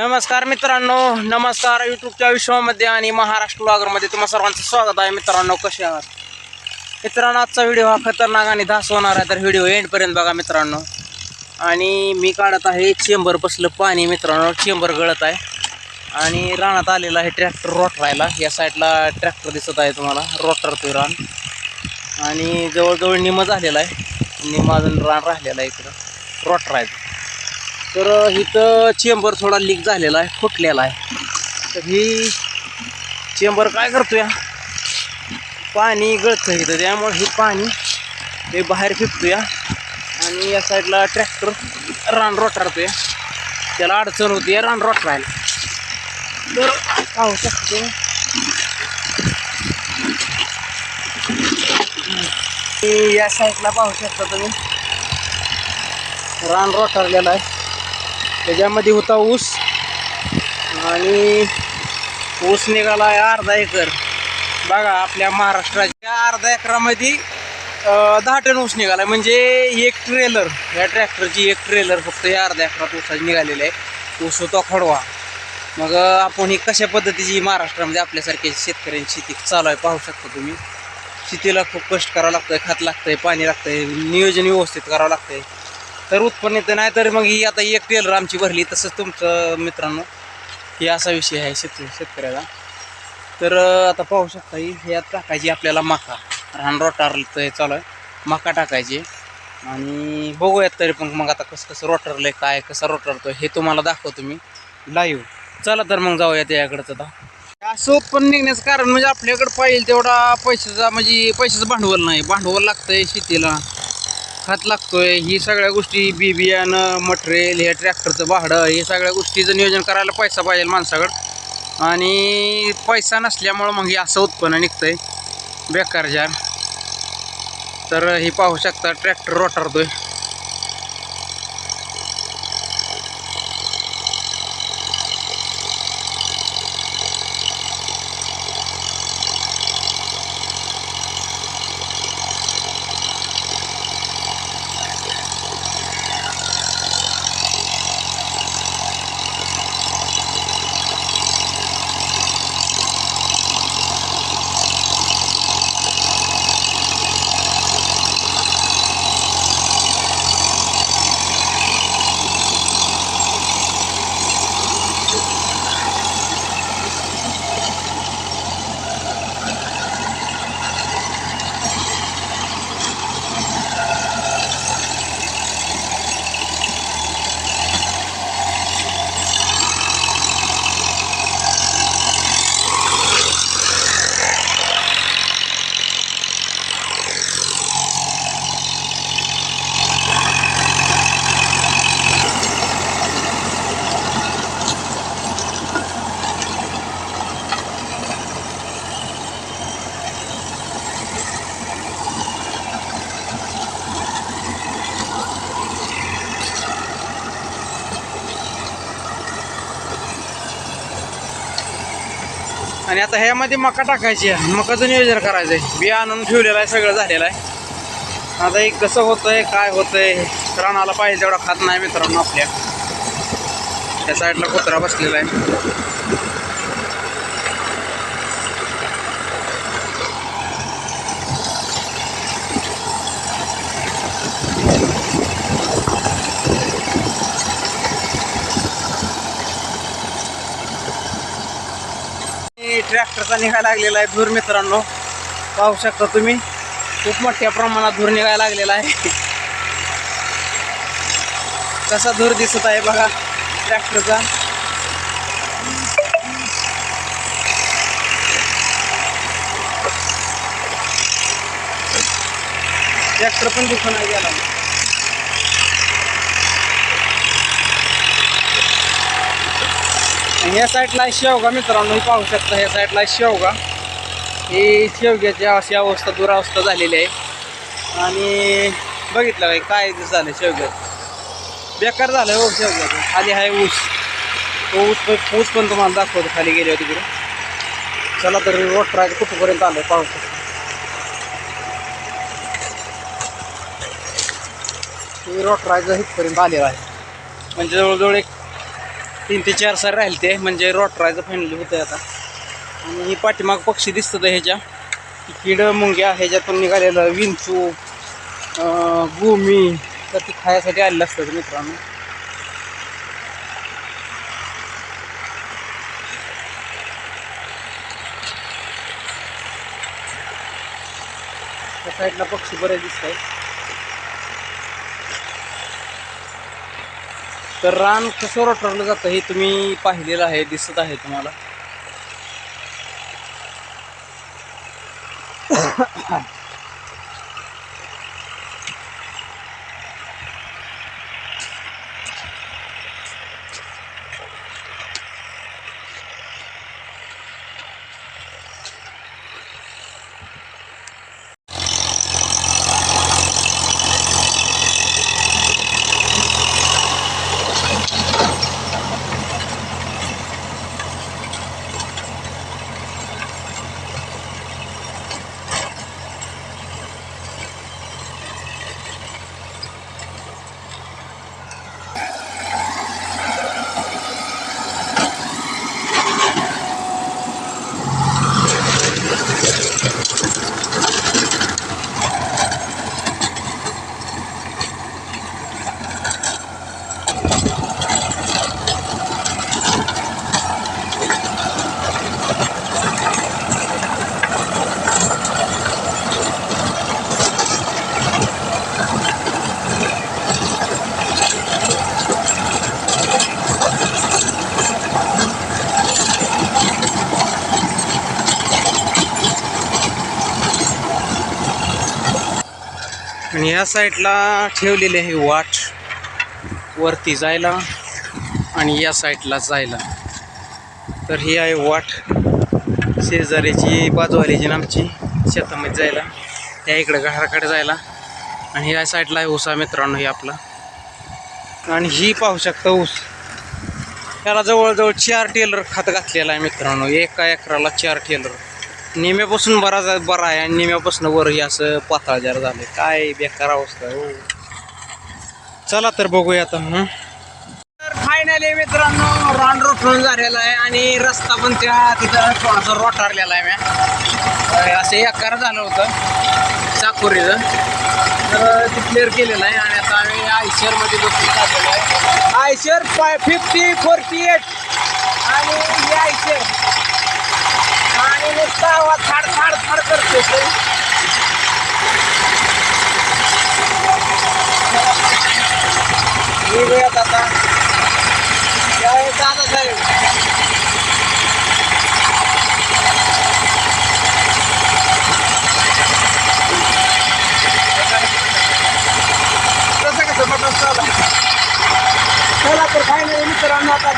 नमस्कार मित्रांनो नमस्कार यूट्यूबच्या विश्वामध्ये आणि महाराष्ट्र ब्लॉगरमध्ये तुम्हा सर्वांचं स्वागत आहे. मित्रांनो कसे आहात? मित्रांनो आजचा व्हिडिओ हा खतरनाक आणि धास होणार आहे तर व्हिडिओ एंडपर्यंत बघा मित्रांनो. आणि मी काढत आहे चेंबर बसलं पाणी मित्रांनो चेंबर गळत आहे. आणि रानात आलेला आहे ट्रॅक्टर रोटरायला. या साईडला ट्रॅक्टर दिसत आहे तुम्हाला रोटर तो रान. आणि जवळजवळ निम झालेला आहे. निम अजून रान राहिलेला आहे इकडं रोटरायचं. तर इथं चेंबर थोडा लीक झालेला आहे फुटलेला आहे. तर ही चेंबर काय करतो या पाणी गळतं इथं त्यामुळे हे पाणी हे बाहेर फेकतो या आणि या साईडला ट्रॅक्टर रान रोटारतो या त्याला अडचण होती या रान रोटरायला तर पाहू शकतो. तुम्ही या साईडला पाहू शकता तुम्ही. रान रोटारलेला आहे. त्याच्यामध्ये होता ऊस. आणि ऊस निघाला आहे अर्धा एकर. बघा आपल्या महाराष्ट्राच्या अर्धा एकरामध्ये दहा टन ऊस निघाला. म्हणजे एक ट्रेलर या ट्रॅक्टरची एक ट्रेलर फक्त या अर्ध्या एकरात ऊसाची निघालेली आहे. ऊस होता खडवा. मग आपण ही कशा पद्धतीची महाराष्ट्रामध्ये आपल्यासारख्या शेतकऱ्यांची शेती चालू आहे पाहू शकता तुम्ही. शेतीला खूप कष्ट करावं लागतंय खत लागतंय पाणी लागतंय नियोजन व्यवस्थित करावं लागतंय. तर उत्पन्न येतं नाही तर मग ही आता एक टेलर आमची भरली तसंच तुमचं मित्रांनो. हे असा विषय आहे शेती शेतकऱ्याचा. तर आता पाहू शकता ही ह्यात टाकायची आपल्याला मका. रान रोटारलं चालू आहे. मका टाकायची. आणि बघूयात तरी पण मग आता कसं कसं रोटरलंय काय कसं रोटरतोय हे तुम्हाला दाखवतो मी लाईव्ह चला तर मग जाऊया त्याच्याकडचं आता. असं उत्पन्न निघण्याचं कारण म्हणजे आपल्याकडं पाहिजे तेवढा पैशाचा म्हणजे पैशाचं भांडवल नाही. भांडवल लागतंय शेतीला. खत लागतोय. ही सगळ्या गोष्टी बी बियाणं मटेरियल हे ट्रॅक्टरचं भाडं हे सगळ्या गोष्टीचं नियोजन करायला पैसा पाहिजे माणसाकडं. आणि पैसा नसल्यामुळं मग हे असं उत्पन्न निघतंय. बेकार तर हे पाहू शकता ट्रॅक्टर रोटारतोय. आणि आता ह्यामध्ये मका टाकायची आहे. मकाचं नियोजन करायचं आहे बिया आणून ठेवलेलं आहे सगळं झालेलं आहे. आता एक कसं होतं आहे काय होतं आहे रानाला पाहिजे तेवढा खात नाही मित्रांनो आपल्या. त्या साईडला कुत्रा बसलेला आहे. ट्रॅक्टरचा निघायला लागलेला आहे धूर मित्रांनो. पाहू शकता तुम्ही खूप मोठ्या प्रमाणात धूर निघायला लागलेला आहे. कसा धूर दिसत आहे बघा ट्रॅक्टरचा. ट्रॅक्टर पण दिसून नाही गेला. आणि ह्या साईडला शेवगा मित्रांनो पाहू शकता ह्या साईडला शेवगा. ही शेवग्याची अशी अवस्था दुरावस्था झालेली आहे. आणि बघितलं काय काय झालं शेवग्याचं बेकार झालं हो शेवग्याचं. खाली आहे ऊस. तो ऊस पण ऊस पण तुम्हाला दाखवतो खाली गेले तिकडे. चला तर रोड ट्राय कुठपर्यंत आलं पाहू शकता. रोड ट्रायचं इथपर्यंत आलेला आहे. म्हणजे जवळजवळ एक तीन ते चार सर राहिले ते. म्हणजे रोटरायचं फायनली होतं आता. आणि ही पाठीमाग पक्षी दिसतं ह्याच्या. किड मुंग्या ह्याच्यातून निघालेलं विंचू अं, गुमी तर ती खायसाठी आलेलं असतं मित्रांनो. त्या साईडला पक्षी बरेच दिसत आहेत तर रान कसं रोटरलं जातं हे तुम्ही पाहिलेलं आहे दिसत आहे तुम्हाला? आणि या साईडला ठेवलेली आहे वाट वरती जायला आणि या साईडला जायला. तर ही आहे वाट शेजारीची बाजूवालीची आमची शेतामध्ये जायला. त्या इकडं घराकडे जायला. आणि या साईडला आहे ऊसा मित्रांनो ही आपला. आणि ही पाहू शकता ऊस. त्याला जवळजवळ चार टेलर खात घातलेला आहे मित्रांनो. एका एकराला चार टेलर. निम्यापासून बरा जा बरा आहे आणि निम्यापासून वरही असं पातळ जरा झालं काय बेकार अवस्था हो. चला तर बघूया आता मग तर फायनली मित्रांनो रान रोटून झालेला आहे आणि रस्ता पण त्या तिथं थोडासा रोटारलेला आहे म्या असं एकार झालं होतं चाकोरीचं. तर ते क्लिअर केलेलं आहे आणि आता आम्ही आयशरमध्ये बसून टाकलेलं आहे. Eicher five fifty forty eight आणि हे आयशर. आणि नुसता आवाज थाड थाड थाड करते ते. निघूयात आता त्यावेळेस दादा साहेब कसं कसं बटन चला तर फायनली मित्रांनो आता